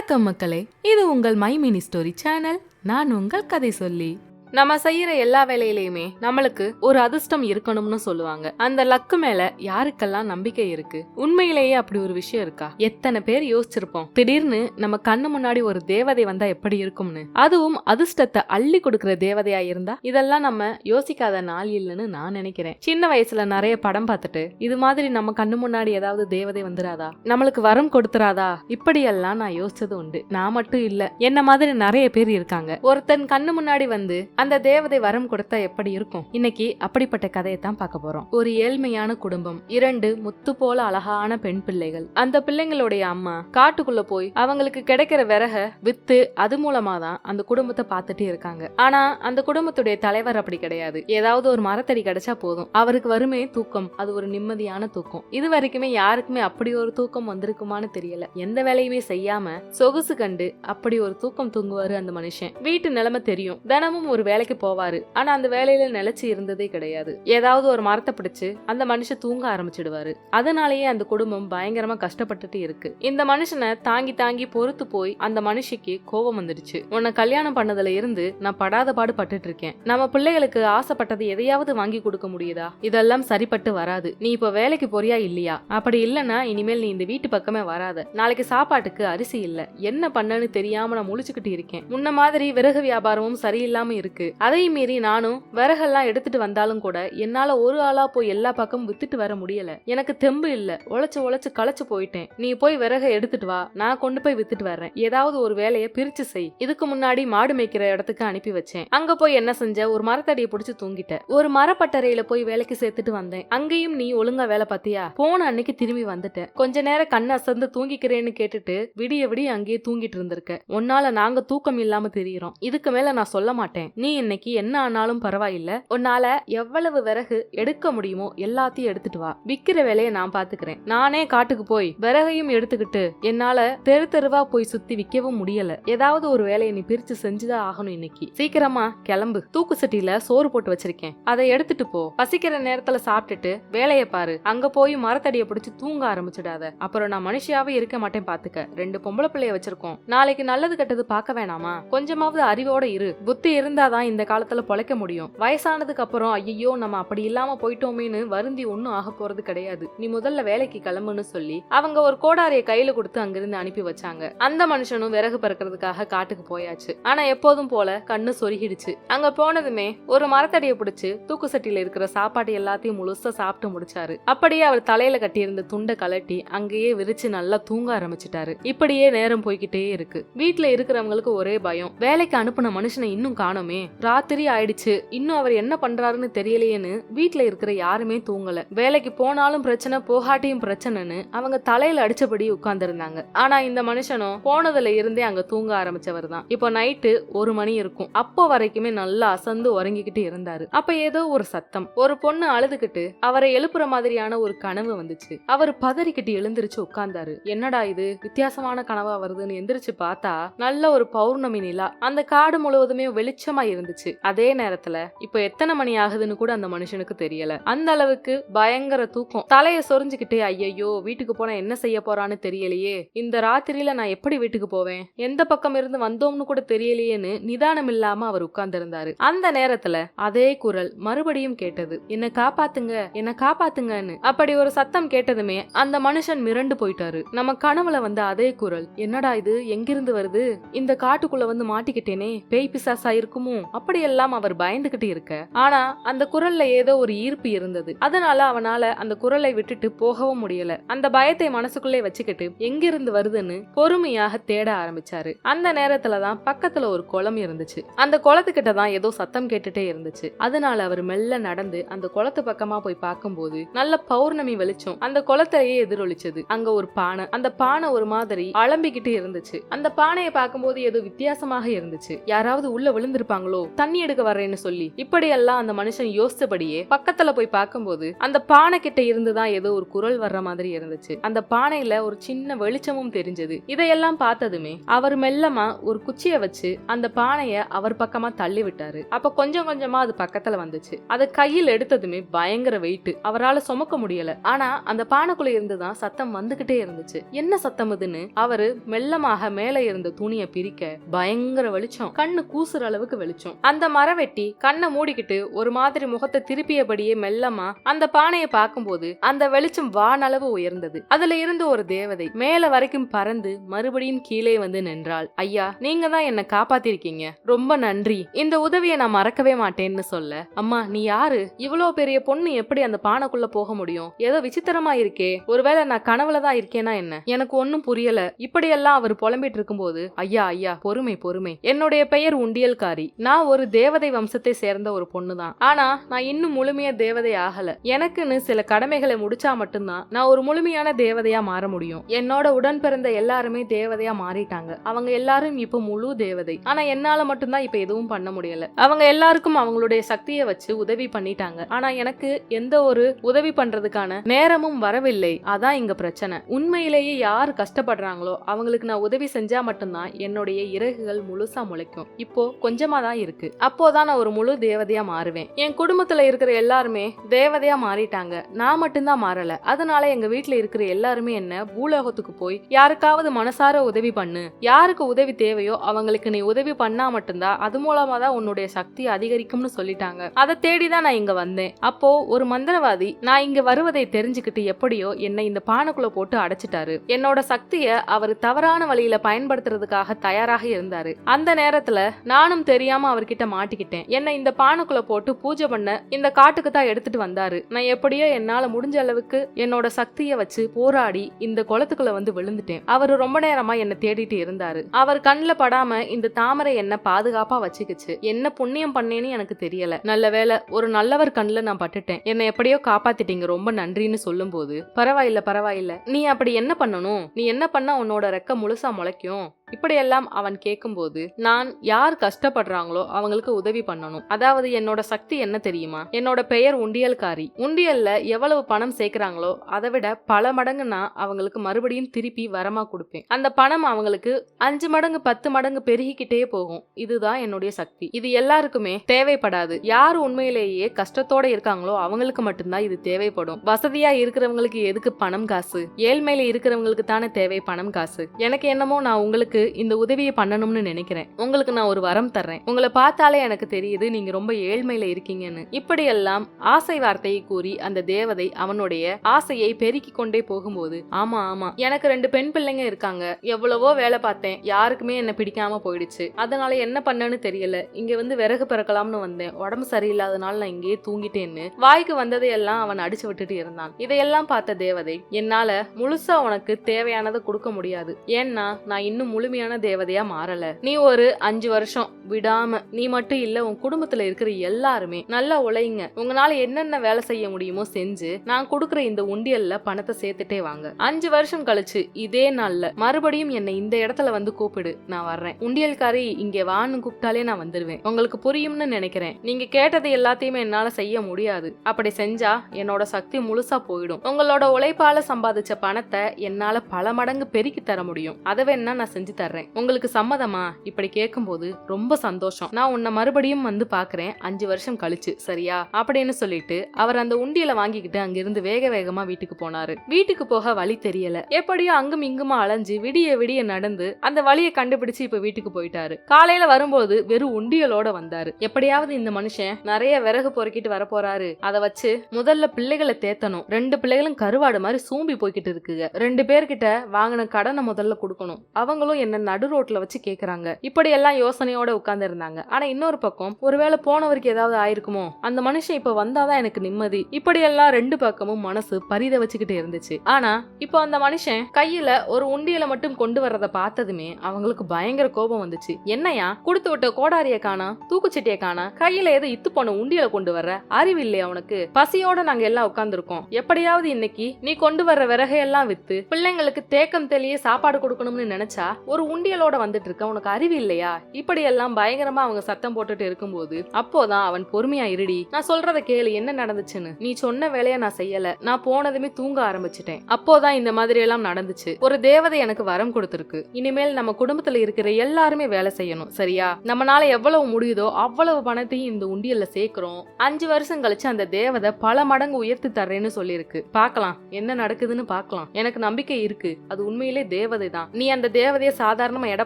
வணக்கம் மக்களே இது உங்கள் மை மினி ஸ்டோரி சேனல். நான் உங்கள் கதை சொல்லி. நம்ம செய்யற எல்லா வேலையிலயுமே நம்மளுக்கு ஒரு அதிர்ஷ்டம் இருக்கணும்னு சொல்லுவாங்க. அந்த லக்கு மேல யாருக்கெல்லாம் நம்பிக்கை இருக்கு? உண்மையிலேயே அப்படி ஒரு விஷயம் இருக்கா? எத்தனை பேர் யோசிச்சிருப்போம். திடீர்னு நம்ம கண்ணு முன்னாடி ஒரு தேவதை வந்தா எப்படி இருக்கும்னு. அதுவும் அதிர்ஷ்டத்தை அள்ளி கொடுக்கிற தேவதையா இருந்தா இதெல்லாம் நம்ம யோசிக்காத நாள் இல்லைன்னு நான் நினைக்கிறேன். சின்ன வயசுல நிறைய படம் பார்த்துட்டு இது மாதிரி நம்ம கண்ணு முன்னாடி ஏதாவது தேவதை வந்துடாதா நம்மளுக்கு வரம் கொடுத்துறாதா இப்படியெல்லாம் நான் யோசிச்சது உண்டு. நான் மட்டும் இல்ல. என்ன மாதிரி நிறைய பேர் இருக்காங்க. ஒருத்தன் கண்ணு முன்னாடி வந்து அந்த தேவதை வரம் கொடுத்தா எப்படி இருக்கும்? இன்னைக்கு அப்படிப்பட்ட கதையை தான் பார்க்க போறோம். ஒரு ஏழ்மையான குடும்பம் இரண்டு முத்து போல அழகான பெண் பிள்ளைகள். அந்த பிள்ளைங்களுடைய அம்மா காட்டுக்குள்ள போய் அவங்களுக்கு கிடைக்கிற விறக வித்து அது மூலமா தான் அந்த குடும்பத்தை பார்த்துட்டே இருக்காங்க. ஆனா அந்த குடும்பத்துடைய தலைவர் அப்படி கிடையாது. ஏதாவது ஒரு மரத்தடி கிடைச்சா போதும். அவருக்கு வருமே தூக்கம் அது ஒரு நிம்மதியான தூக்கம். இது வரைக்குமே யாருக்குமே அப்படி ஒரு தூக்கம் வந்திருக்குமான்னு தெரியல. எந்த வேலையுமே செய்யாம சொகுசு கண்டு அப்படி ஒரு தூக்கம் தூங்குவாரு அந்த மனுஷன். வீட்டு நிலைமை தெரியும். தினமும் ஒரு வேலைக்கு போவாரு. ஆனா அந்த வேலையில நிலைச்சு இருந்ததே கிடையாது. ஏதாவது ஒரு மரத்தை பிடிச்சு அந்த மனுஷன் தூங்க ஆரம்பிச்சிடுவாரு. அதனாலேயே அந்த குடும்பம் பயங்கரமா கஷ்டப்பட்டுட்டு இருக்கு. இந்த மனுஷனை தாங்கி தாங்கி பொறுத்து போய் அந்த மனுஷிக்கு கோபம் வந்துடுச்சு. உன்னை கல்யாணம் பண்ணதுல இருந்து நான் படாத பாடு பட்டுட்டு இருக்கேன். நம்ம பிள்ளைகளுக்கு ஆசைப்பட்டது எதையாவது வாங்கி கொடுக்க முடியுதா? இதெல்லாம் சரிப்பட்டு வராது. நீ இப்ப வேலைக்கு போறியா இல்லையா? அப்படி இல்லனா இனிமேல் நீ இந்த வீட்டு பக்கமே வராத. நாளைக்கு சாப்பாட்டுக்கு அரிசி இல்ல. என்ன பண்ணன்னு தெரியாம நான் முழிச்சுக்கிட்டு இருக்கேன். முன்ன மாதிரி விறகு வியாபாரமும் சரியில்லாம இருக்கு. அதையும் மீறி நானும் விறகெல்லாம் எடுத்துட்டு வந்தாலும் கூட என்னால ஒரு ஆளா போய் எல்லா பக்கமும் வித்துட்டு வர முடியல. எனக்கு தெம்பு இல்ல. உழைச்சு உழைச்சு களைச்சு போயிட்டேன். நீ போய் விறக எடுத்துட்டு வா. நான் கொண்டு போய் வித்துட்டு வர்றேன். ஏதாவது ஒரு வேலையை பிரிச்சு செய். இதுக்கு முன்னாடி மாடு மேய்க்கிற இடத்துக்கு அனுப்பி வச்சேன். அங்க போய் என்ன செஞ்ச? ஒரு மரத்தடியை பிடிச்சு தூங்கிட்ட ஒரு மரப்பட்டறையில போய் வேலைக்கு சேர்த்துட்டு வந்தேன். அங்கேயும் நீ ஒழுங்கா வேலை பார்த்தியா? போன அன்னைக்கு திரும்பி வந்துட்ட கொஞ்ச நேரம் கண்ணு அசந்து தூங்கிக்கிறேன்னு கேட்டுட்டு விடிய விடிய அங்கேயே தூங்கிட்டு இருந்திருக்க உன்னால நாங்க தூக்கம் இல்லாம தெரியறோம். இதுக்கு மேல நான் சொல்ல மாட்டேன். நீ இன்னைக்கு என்ன ஆனாலும் பரவாயில்ல. உன்னால எவ்வளவு விறகு எடுக்க முடியுமோ எல்லாத்தையும் எடுத்துட்டு வா. விக்கிற வேலையை நான் பாத்துக்கிறேன். நானே காட்டுக்கு போய் விறகையும் எடுத்துக்கிட்டு என்னால தெரு தெருவா போய் சுத்தி விற்கவும் முடியல. ஏதாவது ஒரு வேலையை நீ பிரிச்சு செஞ்சுதான் ஆகணும் இன்னைக்கு. சீக்கிரமா கிளம்பு. தூக்கு சட்டியில சோறு போட்டு வச்சிருக்கேன். அதை எடுத்துட்டு போ. பசிக்கிற நேரத்துல சாப்பிட்டுட்டு வேலையை பாரு. அங்க போய் மரத்தடியை பிடிச்சு தூங்க ஆரம்பிச்சிடாத. அப்புறம் நான் மனுஷியாவே இருக்க மாட்டேன் பாத்துக்க. ரெண்டு பொம்பளை பிள்ளைய வச்சிருக்கோம். நாளைக்கு நல்லது கெட்டது பார்க்க வேணாமா? கொஞ்சமாவது அறிவோட இரு. புத்தி இருந்தாதான் இந்த காலத்தில் பொழைக்க முடியும். வயசானதுக்கு அப்புறம் ஐயோ நம்ம அப்படி இல்லாம போயிட்டோமேன்னு வருந்தி ஒன்றும் ஆக போறது கிடையாது. நீ முதல்ல வேலைக்கு கிளம்புன்னு சொல்லி அவங்க ஒரு கோடாரியை கையில கொடுத்து அங்கிருந்து அனுப்பி வச்சாங்க. அந்த மனுஷனும் விறகு பறக்கிறதுக்காக காட்டுக்கு போயாச்சு. ஆனா எப்போதும் போல கண்ணு சொருகிடுச்சு. அங்க போனதுமே ஒரு மரத்தடியை பிடிச்சு தூக்கு சட்டியில இருக்கிற சாப்பாடு எல்லாத்தையும் முழுசா சாப்பிட்டு முடிச்சாரு. அப்படியே அவர் தலையில கட்டியிருந்த துண்டை கலட்டி அங்கேயே விரிச்சு நல்லா தூங்க ஆரம்பிச்சிட்டாரு. இப்படியே நேரம் போய்கிட்டே இருக்கு. வீட்டில் இருக்கிறவங்களுக்கு ஒரே பயம். வேலைக்கு அனுப்புன மனுஷனை இன்னும் காணோமே. ராத்திரி ஆயிடுச்சு. இன்னும் அவர் என்ன பண்றாருன்னு தெரியலையேன்னு வீட்டுல இருக்கிற யாருமே தூங்கல. வேலைக்கு போனாலும் பிரச்சனை போகாட்டியும் பிரச்சனைன்னு அவங்க தலையில அடிச்சபடி உட்கார்ந்துருந்தாங்க. ஆனா இந்த மனுஷனும் போனதுல இருந்தே அங்க தூங்க ஆரம்பிச்சவர் தான். இப்போ நைட்டு ஒரு மணி இருக்கும். அப்போ வரைக்குமே நல்லா அசந்து உறங்கிக்கிட்டு இருந்தாரு. அப்ப ஏதோ ஒரு சத்தம். ஒரு பொண்ணு அழுதுகிட்டு அவரை எழுப்புற மாதிரியான ஒரு கனவு வந்துச்சு. அவர் பதறிக்கிட்டு எழுந்திருச்சு உட்கார்ந்தாரு. என்னடா இது? வித்தியாசமான கனவா வருதுன்னு எந்திரிச்சு பார்த்தா நல்ல ஒரு பௌர்ணமி நிலா. அந்த காடு முழுவதுமே வெளிச்சமா இருந்துச்சு. அதே நேரத்துல இப்ப எத்தனை மணி ஆகுதுன்னு கூட அந்த மனுஷனுக்கு தெரியல. அந்த அளவுக்கு பயங்கர தூக்கம். தலைய சொரிஞ்சுக்கிட்டே ஐயையோ வீட்டுக்கு போனா என்ன செய்ய போறான்னு தெரியலையே. இந்த ராத்திரியில நான் எப்படி வீட்டுக்கு போவேன்? எந்த பக்கம் இருந்து வந்தோம்னு கூட தெரியலையேன்னு நிதானம் இல்லாம அவர் உட்கார்ந்திருந்தாரு. அந்த நேரத்துல அதே குரல் மறுபடியும் கேட்டது. என்ன காப்பாத்துங்க என்ன காப்பாத்துங்கன்னு. அப்படி ஒரு சத்தம் கேட்டதுமே அந்த மனுஷன் மிரண்டு போயிட்டாரு. நம்ம கனவுல வந்த அதே குரல் என்னடா இது? எங்கிருந்து வருது? இந்த காட்டுக்குள்ள வந்து மாட்டிக்கிட்டேனே. பேய் பிசாசா இருக்குமோ? அப்படியெல்லாம் அவர் பயந்துகிட்டு இருக்க. ஆனா அந்த குரல்ல ஏதோ ஒரு ஈர்ப்பு இருந்தது. அதனால அவனால அந்த குரலை விட்டுட்டு போகவும் முடியல. அந்த பயத்தை மனசுக்குள்ளே வச்சுக்கிட்டு எங்கிருந்து வருதுன்னு பொறுமையாக தேட ஆரம்பிச்சாரு. அந்த நேரத்துல தான் பக்கத்துல ஒரு குளம் இருந்துச்சு. அந்த குளத்துக்கிட்ட தான் ஏதோ சத்தம் கேட்டுட்டே இருந்துச்சு. அதனால அவர் மெல்ல நடந்து அந்த குளத்து பக்கமா போய் பார்க்கும்போது நல்ல பௌர்ணமி வெளிச்சம் அந்த குளத்தையே எதிரொலிச்சது. அங்க ஒரு பானை. அந்த பானை ஒரு மாதிரி அலம்பிக்கிட்டு இருந்துச்சு. அந்த பானையை பார்க்கும்போது ஏதோ வித்தியாசமாக இருந்துச்சு. யாராவது உள்ள விழுந்திருப்பாங்களோ வருவாங்களோ தண்ணி எடுக்க வர்றேன்னு சொல்லி. இப்படியெல்லாம் அந்த மனுஷன் யோசிச்சபடியே பக்கத்துல போய் பார்க்கும்போது அந்த பானை கிட்ட இருந்துதான் ஏதோ ஒரு குரல் வர்ற மாதிரி இருந்துச்சு. அந்த பானையில ஒரு சின்ன வெளிச்சமும் தெரிஞ்சது. இதையெல்லாம் பார்த்ததுமே அவர் மெல்லமா ஒரு குச்சிய வச்சு அந்த பானைய அவர் பக்கமா தள்ளி விட்டாரு. அப்ப கொஞ்சம் கொஞ்சமா அது பக்கத்துல வந்துச்சு. அதை கையில் எடுத்ததுமே பயங்கர வெயிட் அவரால சுமக்க முடியல. ஆனா அந்த பானைக்குள்ள இருந்துதான் சத்தம் வந்துகிட்டே இருந்துச்சு. என்ன சத்தம் இதுன்னு அவரு மெல்லமாக மேல இருந்த துணியை பிரிக்க பயங்கர வெளிச்சம். கண்ணு கூசுற அளவுக்கு வெளிச்சம். அந்த மரவெட்டி கண்ணை மூடிக்கிட்டு ஒரு மாதிரி முகத்தை திருப்பியபடியே மெல்லமா அந்த பானையை பார்க்கும்போது அந்த வெளிச்சம் வானளவு உயர்ந்தது. அதுல இருந்து ஒரு தேவதை மேல வரைக்கும் பறந்து மறுபடியும் கீழே வந்து நின்றாள். ஐயா நீங்க தான் என்ன காப்பாத்திருக்கீங்க. ரொம்ப நன்றி. இந்த உதவியை நான் மறக்கவே மாட்டேன்னு சொல்ல. அம்மா நீ யாரு? இவ்வளோ பெரிய பொண்ணு எப்படி அந்த பானைக்குள்ள போக முடியும்? ஏதோ விசித்திரமா இருக்கே. ஒருவேளை நான் கனவுல தான் இருக்கேனா என்ன? எனக்கு ஒன்னும் புரியல. இப்படியெல்லாம் அவர் புலம்பிட்டு இருக்கும்போது ஐயா ஐயா பொறுமை பொறுமை. என்னுடைய பெயர் உண்டியல்காரி. நான் நான் ஒரு தேவதை வம்சத்தை சேர்ந்த ஒரு பொண்ணு தான் ஆனா நான் இன்னும் முழுமையா தேவதை ஆகல. எனக்குன்னு சில கடமைகளை முடிச்சா மட்டும்தான் நான் ஒரு முழுமையான தேவதையா மாற முடியும். என்னோட உடன் பிறந்த எல்லாருமே தேவதையா மாறிட்டாங்க. அவங்க எல்லாரும் இப்ப முழு தேவதை. ஆனா என்னால மட்டும்தான் இப்ப எதுவும் பண்ண முடியல. அவங்க எல்லாருக்கும் அவங்களுடைய சக்தியை வச்சு உதவி பண்ணிட்டாங்க. ஆனா எனக்கு எந்த ஒரு உதவி பண்றதுக்கான நேரமும் வரவில்லை. அதான் இங்க பிரச்சனை. உண்மையிலேயே யார் கஷ்டப்படுறாங்களோ அவங்களுக்கு நான் உதவி செஞ்சா மட்டும்தான் என்னுடைய இறகுகள் முழுசா முளைக்கும். இப்போ கொஞ்சமா தான் இருக்கு. அப்போதான் நான் ஒரு முழு தேவதையா மாறுவேன். என் குடும்பத்துல இருக்கிற எல்லாருமே தேவதையா மாறிட்டாங்க. நான் மட்டும்தான் மாறல. அதனால எங்க வீட்டுல இருக்கிற எல்லாருமே என்ன பூலோகத்துக்கு போய் யாருக்காவது மனசார உதவி பண்ணு. யாருக்கு உதவி தேவையோ அவங்களுக்கு நீ உதவி பண்ணா மட்டும்தான் அது மூலமா தான் உன்னுடைய சக்தி அதிகரிக்கும்னு சொல்லிட்டாங்க. அதை தேடி தான் நான் இங்க வந்தேன். அப்போ ஒரு மந்திரவாதி நான் இங்க வருவதை தெரிஞ்சுக்கிட்டு எப்படியோ என்னை இந்த பானைக்குள்ள போட்டு அடைச்சிட்டாரு. என்னோட சக்திய அவர் தவறான வழியில பயன்படுத்துறதுக்காக தயாராக இருந்தாரு. அந்த நேரத்துல நானும் தெரியாம அவர்கிட்ட மாட்டிக்கிட்டேன். என்னை இந்த பானைக்குள்ள போட்டு பூஜை பண்ண இந்த காட்டுக்கு தான் எடுத்துட்டு வந்தாரு. நான் எப்படியோ என்னால முடிஞ்ச அளவுக்கு என்னோட சக்தியை வச்சு போராடி இந்த குளத்துக்குள்ள வந்து விழுந்துட்டேன். அவர் ரொம்ப நேரமா என்ன தேடிட்டு இருந்தாரு. அவர் கண்ணுல படாம இந்த தாமரை என்ன பாதுகாப்பா வச்சுக்கிச்சு. என்ன புண்ணியம் பண்ணேன்னு எனக்கு தெரியல. நல்ல வேளை ஒரு நல்லவர் கண்ணுல நான் பட்டுட்டேன். என்னை எப்படியோ காப்பாத்திட்டீங்க. ரொம்ப நன்றின்னு சொல்லும் போது பரவாயில்ல பரவாயில்ல. நீ அப்படி என்ன பண்ணணும்? நீ என்ன பண்ணா உன்னோட ரெக்க முழுசா முளைக்கும்? இப்படியெல்லாம் அவன் கேட்கும்போது நான் யார் கஷ்டப்படுறாங்களோ அவங்களுக்கு உதவி பண்ணணும். அதாவது என்னோட சக்தி என்ன தெரியுமா? என்னோட பெயர் உண்டியல்காரி. உண்டியல்ல எவ்வளவு பணம் சேர்க்கிறாங்களோ அதை விட பல மடங்கு நான் அவங்களுக்கு மறுபடியும் திருப்பி வரமா கொடுப்பேன். அந்த பணம் அவங்களுக்கு அஞ்சு மடங்கு பத்து மடங்கு பெருகிக்கிட்டே போகும். இதுதான் என்னுடைய சக்தி. இது எல்லாருக்குமே தேவைப்படாது. யார் உண்மையிலேயே கஷ்டத்தோட இருக்காங்களோ அவங்களுக்கு மட்டும்தான் இது தேவைப்படும். வசதியா இருக்கிறவங்களுக்கு எதுக்கு பணம் காசு? ஏழ்மையில இருக்கிறவங்களுக்கு தானே தேவை பணம் காசு? எனக்கு என்னமோ நான் உங்களுக்கு இந்த உதவியை பண்ணணும்னு நினைக்கிறேன். உங்களுக்கு நான் ஒரு வரம் தர்றேன். உங்களை பார்த்தாலே எனக்கு தெரியுது நீங்க ரொம்ப ஏழ்மையில இருக்கீங்கன்னு. இப்படியெல்லாம் ஆசை வார்த்தையை கூறி அந்த தேவதை அவனுடைய ஆசையை பெருக்கிக் கொண்டே போகும்போது ஆமா ஆமா எனக்கு ரெண்டு பெண் பிள்ளைங்க இருக்காங்க. எவ்வளவோ வேலை பார்த்தேன். யாருக்குமே என்ன பிடிக்காம போயிடுச்சு. அதனால என்ன பண்ணேன்னு தெரியல. இங்க வந்து விறகு பிறக்கலாம்னு வந்தேன். உடம்பு சரியில்லாதனால நான் இங்கேயே தூங்கிட்டேன்னு வாய்க்கு வந்ததையெல்லாம் அவன் அடிச்சு விட்டுட்டு இருந்தான். இதையெல்லாம் பார்த்த தேவதை என்னால முழுசா உனக்கு தேவையானதை கொடுக்க முடியாது. ஏன்னா நான் இன்னும் முழுமையான தேவதையா மாறல. நீ ஒரு அஞ்சு வருஷம் விடாம நீ மட்டும் இல்ல உன் குடும்பத்துல இருக்கிற எல்லாருமே நல்லா உழைங்க. உங்களால என்னென்ன வேலை செய்ய முடியுமோ செஞ்சு நான் கொடுக்குற இந்த உண்டியல்ல பணத்தை சேர்த்துட்டே வாங்க. அஞ்சு வருஷம் கழிச்சு இதே நாள்ல மறுபடியும் என்னை இந்த இடத்துல வந்து கூப்பிடு நான் வர்றேன். உண்டியல்காரி இங்க வான்னு கூப்பிட்டாலே நான் வந்துருவேன். உங்களுக்கு புரியும்னு நினைக்கிறேன். நீங்க கேட்டது எல்லாத்தையுமே என்னால செய்ய முடியாது. அப்படி செஞ்சா என்னோட சக்தி முழுசா போயிடும். உங்களோட உழைப்பால சம்பாதிச்ச பணத்தை என்னால பல மடங்கு பெருக்கி தர முடியும். அதை வேணா நான் செஞ்சு தர்றேன். உங்களுக்கு சம்மதமா? இப்படி கேட்கும்போது ரொம்ப சந்தோஷம். நான் உன்னை மறுபடியும் வந்து பாக்குறேன். அஞ்சு வருஷம் கழிச்சு சரியா? அப்படின்னு சொல்லிட்டு அவர் அந்த உண்டியலை வாங்கிக்கிட்டு அங்கிருந்து வேக வேகமா வீட்டுக்கு போனாரு. வீட்டுக்கு போக வழி தெரியல. எப்படியோ அங்கும் இங்குமா அலைஞ்சு விடிய விடிய நடந்து அந்த வழியை கண்டுபிடிச்சு இப்ப வீட்டுக்கு போயிட்டாரு. காலையில வரும்போது வெறும் உண்டியலோட வந்தாரு. எப்படியாவது இந்த மனுஷன் நிறைய விறகு பொறுக்கிட்டு வர போறாரு. அதை வச்சு முதல்ல பிள்ளைகளை தேத்தணும். ரெண்டு பிள்ளைகளும் கருவாடு மாதிரி சூம்பி போய்கிட்டு இருக்குங்க. ரெண்டு பேர்கிட்ட வாங்கின கடனை முதல்ல கொடுக்கணும். அவங்களும் என்ன நடு ரோட்ல வச்சு கேக்குறாங்க. இப்படி எல்லாம் யோசனையோட உட்கார்ந்து இருந்தாங்க ஆனா இன்னொரு பக்கம் ஒருவேளை போனவருக்கு ஏதாவது ஆயிருக்குமோ? அந்த மனுஷன் இப்ப வந்தாதான் எனக்கு நிம்மதி. இப்படி எல்லாம் ரெண்டு பக்கமும் மனசு பரித வச்சுக்கிட்டு இருந்துச்சு. ஆனா இப்போ அந்த மனுஷன் கையில ஒரு உண்டியல மட்டும் கொண்டு வர்றத பார்த்ததுமே அவங்களுக்கு பயங்கர கோபம் வந்துச்சு. என்னையா கொடுத்து விட்ட கோடாரிய காணா தூக்குச்சட்டிய காணா கையில ஏதோ இத்து போன உண்டியல கொண்டு வர்ற அறிவு இல்லையா உனக்கு? பசியோட நாங்க எல்லாம் உட்கார்ந்துருக்கோம். எப்படியாவது இன்னைக்கு நீ கொண்டு வர்ற விறகையெல்லாம் வித்து பிள்ளைங்களுக்கு தேக்கம் தெளிய சாப்பாடு கொடுக்கணும்னு நினைச்சா ஒரு ஒரு உண்டியலோட வந்துட்டு இருக்க உனக்கு அறிவு இல்லையா? இப்படி எல்லாம் பயங்கரமா அவங்க சத்தம் போட்டுட்டு இருக்கும்போது அப்போதான் அவன் பொறுமையா இருடி. நான் சொல்றத கேளு என்ன நடந்துச்சுன்னு. நீ சொன்ன வேலைய நான் செய்யல. நான் போனதுமே தூங்க ஆரம்பிச்சிட்டேன். அப்போதான் இந்த மாதிரி எல்லாம் நடந்துச்சு. ஒரு தேவதை எனக்கு வரம் கொடுத்திருக்கு. இனிமேல் நம்ம குடும்பத்துல இருக்கிற எல்லாருமே வேலை செய்யணும் சரியா? நம்மனால எவ்வளவு முடியுதோ அவ்வளவு பணத்தையும் இந்த உண்டியல்ல சேர்க்கிறோம். அஞ்சு வருஷம் கழிச்சு அந்த தேவதை பல மடங்கு உயர்த்தி தர்றேன்னு சொல்லியிருக்கு. பார்க்கலாம் என்ன நடக்குதுன்னு பார்க்கலாம். எனக்கு நம்பிக்கை இருக்கு. அது உண்மையிலே தேவதை தான் நீ அந்த தேவதையை சாதாரணமா எடை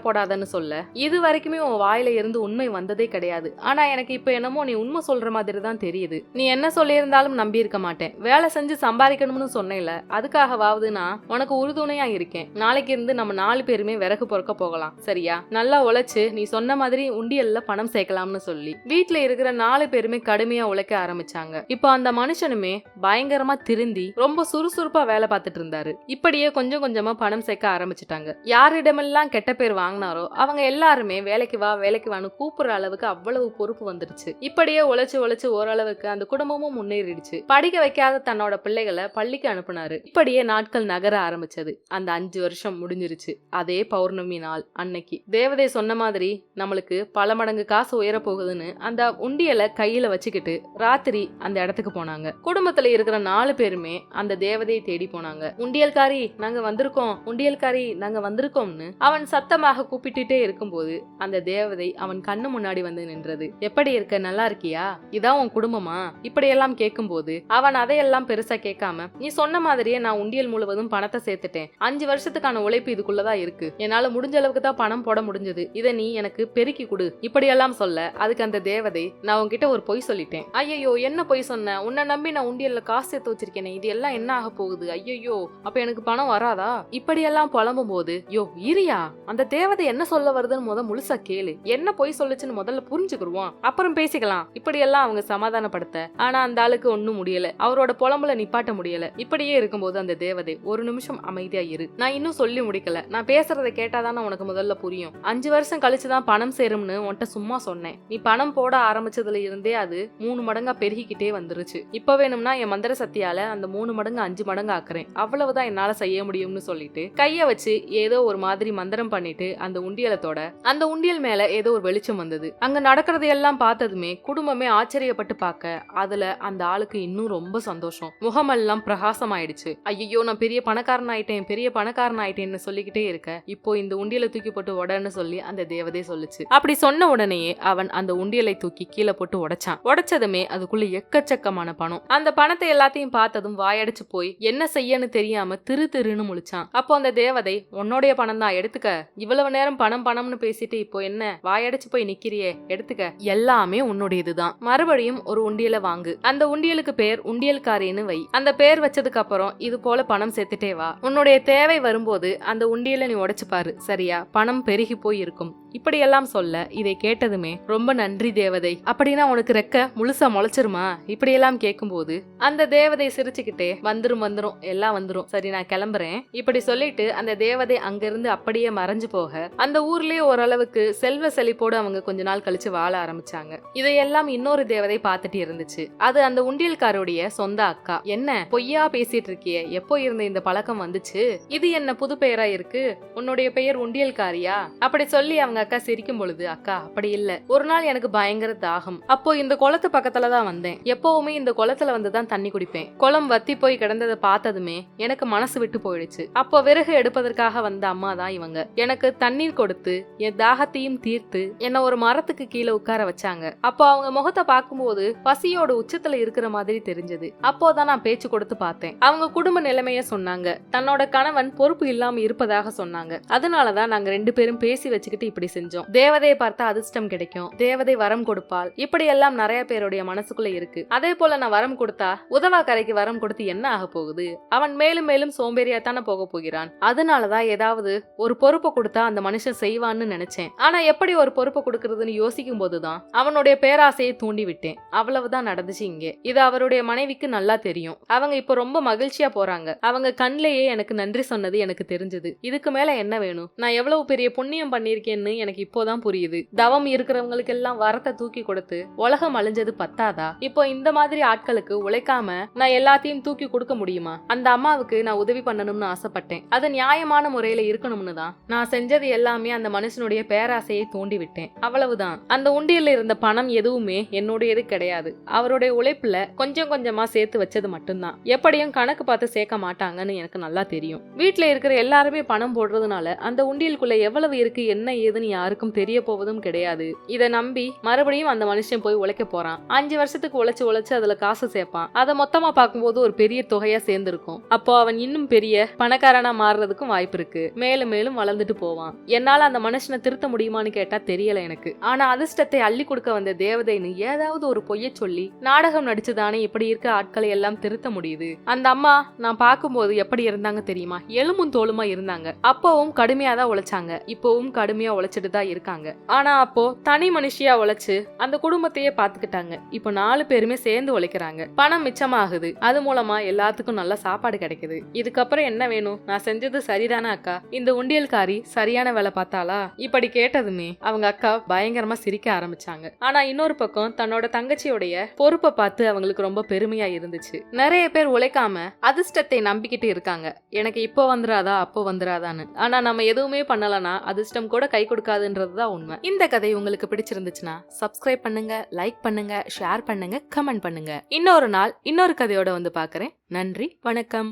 போடாதன்னு சொல்ல. இது வரைக்குமே உன் வாயில இருந்து உண்மை வந்ததே கிடையாது. ஆனா எனக்கு இப்ப என்னமோ நீ உண்மை சொல்ற மாதிரி தான் தெரியுது. நீ என்ன சொல்லியிருந்தாலும் நம்பி இருக்க மாட்டேன். வேலை செஞ்சு சம்பாதிக்கணும்னு சொன்னேல அதுக்காகவாவது நான் உனக்கு உறுதுணையா இருக்கேன். நாளைக்கு இருந்து நம்ம நாலு பேருமே விறகு பொறுக்க போகலாம். சரியா? நல்லா உழைச்சு நீ சொன்ன மாதிரி உண்டியல்ல பணம் சேர்க்கலாம்னு சொல்லி. வீட்டுல இருக்கிற நாலு பேருமே கடுமையா உழைக்க ஆரம்பிச்சாங்க. இப்போ அந்த மனுஷனுமே பயங்கரமா திருந்தி ரொம்ப சுறுசுறுப்பா வேலை பார்த்துட்டு இருந்தாரு. இப்படியே கொஞ்சம் கொஞ்சமா பணம் சேர்க்க ஆரம்பிச்சிட்டாங்க. யாரிடமெல்லாம் கெட்ட பேர் வாங்கினாரோ அவங்க எல்லாருமே வேலைக்கு வா வேலைக்கு வான்னு கூப்பிடுற அளவுக்கு அவ்வளவு பொறுப்பு வந்துருச்சு இப்படியே உழைச்சு உழைச்சு ஓரளவுக்கு அந்த குடும்பமும் முன்னேறிடுச்சு. படிக்க வைக்காத தன்னோட பிள்ளைகளை பள்ளிக்கு அனுப்புனாரு. இப்படியே நாட்கள் நகர ஆரம்பிச்சது. அந்த அஞ்சு வருஷம் முடிஞ்சிருச்சு. அதே பௌர்ணமி நாள் அன்னைக்கு. தேவதை சொன்ன மாதிரி நம்மளுக்கு பல மடங்கு காசு உயர போகுதுன்னு அந்த உண்டியலை கையில வச்சுக்கிட்டு ராத்திரி அந்த இடத்துக்கு போனாங்க. குடும்பத்துல இருக்கிற நாலு பேருமே அந்த தேவதையை தேடி போனாங்க. உண்டியல்காரி நாங்க வந்திருக்கோம். உண்டியல்காரி நாங்க வந்திருக்கோம்னு. அவன் சத்தமாக கூப்பிட்டுட்டே இருக்கும்போது அந்த தேவதை அவன் கண்ணு முன்னாடி வந்து நின்றது. எப்படி இருக்க? நல்லா இருக்கியா? இதான் உன் குடும்பமா? இப்படியெல்லாம் கேட்கும்போது அவன் அதையெல்லாம் பெருசா கேட்காம நீ சொன்ன மாதிரியே நான் உண்டியல் முழுவதும் பணத்தை சேர்த்துட்டேன். அஞ்சு வருஷத்துக்கான உழைப்பு இதுக்குள்ளதான் இருக்கு. என்னால முடிஞ்ச அளவுக்கு தான் பணம் போட முடிஞ்சது. இதை நீ எனக்கு பெருக்கி கொடு. இப்படியெல்லாம் சொல்ல அதுக்கு அந்த தேவதை நான் உன்கிட்ட ஒரு பொய் சொல்லிட்டேன். ஐயையோ என்ன பொய் சொன்ன? உன்னை நம்பி நான் உண்டியல்ல காசு சேர்த்து வச்சிருக்கேனே. இது எல்லாம் என்ன ஆக போகுது? ஐயோ அப்ப எனக்கு பணம் வராதா? இப்படியெல்லாம் புலம்பும் போது யோ இரியா! அந்த தேவதை என்ன சொல்ல வருதுன்னு முத முழுசா கேளு. என்ன பொய் சொல்லுச்சுன்னு முதல்ல புரிஞ்சுக்கிடுவோம். அப்புறம் பேசிக்கலாம். இப்படியெல்லாம் அவங்க சமாதானப்படுத்த. ஆனா அந்த ஆளுக்கு ஒண்ணும் முடியல. அவரோட புலம்புல நிப்பாட்ட முடியல. இப்படியே இருக்கும்போது அந்த தேவதை ஒரு நிமிஷம் அமைதியா இரு. நான் இன்னும் சொல்லி முடிக்கல. நான் பேசுறத கேட்டாதானே உனக்கு முதல்ல புரியும். அஞ்சு வருஷம் கழிச்சு தான் பணம் சேரும்னு உன்கிட்ட சும்மா சொன்னேன். நீ பணம் போட ஆரம்பிச்சதுல இருந்தே அது மூணு மடங்கா பெருகிக்கிட்டே வந்துருச்சு. இப்ப வேணும்னா என் மந்திர சக்தியால அந்த மூணு மடங்கு அஞ்சு மடங்கு ஆக்குறேன். அவ்வளவுதான் என்னால செய்ய முடியும்னு சொல்லிட்டு கைய வச்சு ஏதோ ஒரு மாதிரி மந்திர மந்திரம் பண்ணிட்டு அந்த உண்டியலத்தோட அந்த உண்டியல் மேல ஏதோ ஒரு வெளிச்சம் வந்தது. அங்க நடக்கிறதையெல்லாம் பார்த்ததுமே குடும்பமே ஆச்சரியப்பட்டு பார்க்க அதுல அந்த ஆளுக்கு இன்னும் ரொம்ப சந்தோஷம். முகமெல்லாம் பிரகாசமாயிடுச்சு. ஐயோ நான் பெரிய பணக்காரன் ஆயிட்டேன் பெரிய பணக்காரன் ஆயிட்டேன்னு சொல்லிக்கிட்டே இருக்க இப்போ இந்த உண்டியலை தூக்கி போட்டு உடன்னு சொல்லி அந்த தேவதை சொல்லுச்சு. அப்படி சொன்ன உடனேயே அவன் அந்த உண்டியலை தூக்கி கீழே போட்டு உடைச்சான். உடைச்சதுமே அதுக்குள்ள எக்கச்சக்கமான பணம். அந்த பணத்தை எல்லாத்தையும் பார்த்ததும் வாயடைச்சு போய் என்ன செய்யன்னு தெரியாம திரு திருன்னு முழிச்சான். அப்போ அந்த தேவதை உன்னோடைய பணம் தான் எடுத்துக்க இவ்வளவு நேரம் பணம் பணம்னு பேசிட்டு இப்போ என்ன? வாயடைச்சு போய் நிக்கிறியே. எடுத்துக்க. எல்லாமே உன்னுடையதுதான். மறுபடியும் ஒரு உண்டியலை வாங்கு. அந்த உண்டியலுக்கு பேர் உண்டியல்காரின்னு வை. அந்த பேர் வச்சதுக்கு அப்புறம் இது போல பணம் சேர்த்துட்டே வா. உன்னுடைய தேவை வரும்போது அந்த உண்டியலை நீ உடைச்சு பாரு. சரியா? பணம் பெருகி போய் இருக்கும். இப்படியெல்லாம் சொல்ல இதை கேட்டதுமே ரொம்ப நன்றி தேவதை. அப்படின்னா உனக்கு ரெக்க முழுசா முளைச்சிருமா? இப்படியெல்லாம் கேட்கும்போது அந்த தேவதை சிரிச்சுக்கிட்டே வந்துரும் வந்துரும். எல்லாம் வந்துரும். சரி நான் கிளம்புறேன். இப்படி சொல்லிட்டு அந்த தேவதை அங்கிருந்து அப்படியே மறைஞ்சு போக அந்த ஊர்லயே ஓரளவுக்கு செல்வ செழிப்போடு அவங்க கொஞ்ச நாள் கழிச்சு வாழ ஆரம்பிச்சாங்க. இதையெல்லாம் இன்னொரு தேவதை பார்த்துட்டு இருந்துச்சு. அது அந்த உண்டியல்காரோடைய சொந்த அக்கா. என்ன பொய்யா பேசிட்டு இருக்கியே? எப்போ இருந்த இந்த பழக்கம் வந்துச்சு? இது என்ன புது பெயரா இருக்கு? உன்னுடைய பெயர் உண்டியல்காரியா? அப்படி சொல்லி அவங்க அக்கா சிரிக்கும் பொழுது அக்கா அப்படி இல்ல. ஒரு நாள் எனக்கு பயங்கர தாகம். அப்போ இந்த குளத்து பக்கத்துல தான் வந்தேன். எப்பவுமே இந்த குளத்துல வந்து தான் தண்ணி குடிப்பேன். குளம் வத்தி போய் கிடந்ததை பார்த்ததுமே எனக்கு மனசு விட்டு போயிடுச்சு. அப்போ விறகு எடுப்பதற்காக வந்த அம்மா தான் இவங்க. எனக்கு தண்ணீர் கொடுத்து என் தாகத்தையும் தீர்த்து என்ன ஒரு மரத்துக்கு கீழே உட்கார வச்சாங்க. அப்போ அவங்க முகத்தை பார்க்கும்போது பசியோட உச்சத்துல இருக்கிற மாதிரி தெரிஞ்சது. அப்போதான் நான் பேச்சு கொடுத்து பார்த்தேன். அவங்க குடும்ப நிலைமைய சொன்னாங்க. தன்னோட கணவன் பொறுப்பு இல்லாம இருப்பதாக சொன்னாங்க. அதனாலதான் நாங்க ரெண்டு பேரும் பேசி வச்சுக்கிட்டு இப்படி செஞ்சோம். தேவதையை பார்த்தா அதிர்ஷ்டம் கிடைக்கும். தேவதை வரம் கொடுப்பாள். இப்படி எல்லாம் நிறைய பேருடைய மனசுக்குள்ள இருக்கு. அதே போல நான் வரம் கொடுத்தா உதவா கரைக்கு வரம் கொடுத்து என்ன ஆக போகுது? அவன் மேலும் மேலும் சோம்பேறியா தானே போக போகிறான் அதனாலதான் ஏதாவது ஒரு பொறுப்பை கொடுத்தா அந்த மனுஷன் செய்வான்னு நினைச்சேன். ஆனா எப்படி ஒரு பொறுப்பை கொடுக்கறதுன்னு யோசிக்கும் போதுதான் அவனுடைய பேராசையை தூண்டி விட்டேன் அவ்வளவுதான் நடந்துச்சு இங்கே. இது அவருடைய மனைவிக்கு நல்லா தெரியும். அவங்க இப்ப ரொம்ப மகிழ்ச்சியா போறாங்க. அவங்க கண்ணிலேயே எனக்கு நன்றி சொன்னது எனக்கு தெரிஞ்சது. இதுக்கு மேல என்ன வேணும்? நான் எவ்வளவு பெரிய புண்ணியம் பண்ணிருக்கேன்னு எனக்கு இப்போதான் புரியுது. தவம் இருக்கிறவங்களுக்கு எல்லாம் வரத்தை தூக்கி கொடுத்து உலகம் அழிஞ்சது பத்தாதா? இப்போ இந்த மாதிரி ஆட்களுக்கு உழைக்காம நான் எல்லாத்தையும் தூக்கி கொடுக்க முடியுமா? அந்த அம்மாவுக்கு நான் உதவி பண்ணணும்னு ஆசைப்பட்டேன். அது நியாயமான முறையில இருக்கணும்னு தான். நான் செஞ்சது எல்லாமே அந்த மனுஷனுடைய பேராசையை தூண்டி விட்டேன் அவ்வளவுதான். அந்த உண்டியல்ல இருந்த பணம் எதுவுமே என்னுடையது கிடையாது. அவருடைய உழைப்புல கொஞ்சம் கொஞ்சமா சேர்த்து வச்சது மட்டும்தான். எப்படியும் கணக்கு பார்த்து சேர்க்க மாட்டாங்கன்னு எனக்கு நல்லா தெரியும். வீட்டுல இருக்கிற எல்லாருமே பணம் போடுறதுனால அந்த உண்டியலுக்குள்ள எவ்வளவு இருக்கு என்ன ஏதுன்னு யாருக்கும் தெரிய போவதும் கிடையாது. இதை நம்பி மறுபடியும் அந்த மனுஷன் போய் உழைக்க போறான். அஞ்சு வருஷத்துக்கு உழைச்சு உழைச்சு அதுல காசு சேர்ப்பான். அதை மொத்தமா பார்க்கும்போது ஒரு பெரிய தொகையா சேர்ந்திருக்கும். அப்போ அவன் இன்னும் பெரிய பணக்காரனா மாறுறதுக்கும் வாய்ப்பு இருக்கு. மேலும் மேலும் வளர்ந்துட்டு போவான். என்னால அந்த மனுஷனை திருத்த முடியுமான்னு கேட்டா தெரியல எனக்கு. ஆனா அதிர்ஷ்டத்தை அள்ளி கொடுக்க வந்த தேவதைன்னு ஏதாவது ஒரு பொய்ய சொல்லி நாடகம் நடிச்சுதானே இப்படி இருக்க ஆட்களை எல்லாம் திருத்த முடியுது? அந்த அம்மா நான் பார்க்கும்போது எப்படி இருந்தாங்க தெரியுமா? எலும்பும் தோலுமா இருந்தாங்க. அப்பவும் கடுமையா தான் உழைச்சாங்க. இப்பவும் கடுமையா உழைச்சிட்டு தான் இருக்காங்க. ஆனா அப்போ தனி மனுஷியா உழைச்சு அந்த குடும்பத்தையே பாத்துக்கிட்டாங்க. இப்போ நாலு பேருமே சேர்ந்து உழைக்கிறாங்க. பணம் மிச்சமாகுது. அது மூலமா எல்லாத்துக்கும் நல்ல சாப்பாடு கிடைக்குது. இதுக்கப்புறம் என்ன வேணும்? நான் செஞ்சது சரிதானே அக்கா? இந்த உண்டியல்காரி சரியான வேலை பார்த்தாளா? இப்படி கேட்டதுமே அவங்க அக்கா பயங்கரமா சிரிக்க ஆரம்பிச்சாங்க. ஆனா இன்னொரு பக்கம் தன்னோட தங்கச்சியோடைய பொறுப்பை பார்த்து அவங்களுக்கு ரொம்ப பெருமையா இருந்துச்சு. நிறைய பேர் உழைக்காம அதிர்ஷ்டத்தை நம்பிக்கிட்டு இருக்காங்க. எனக்கு இப்போ வந்துராதா அப்போ வந்துராதான்னு. ஆனா நம்ம எதுவுமே பண்ணலனா அதிர்ஷ்டம் கூட கை கொடுக்காதுன்றது தான் உண்மை. இந்த கதை உங்களுக்கு பிடிச்சிருந்துச்சுன்னா சப்ஸ்கிரைப் பண்ணுங்க லைக் பண்ணுங்க ஷேர் பண்ணுங்க கமெண்ட் பண்ணுங்க. இன்னொரு நாள் இன்னொரு கதையோட வந்து பாக்குறேன் நன்றி வணக்கம்.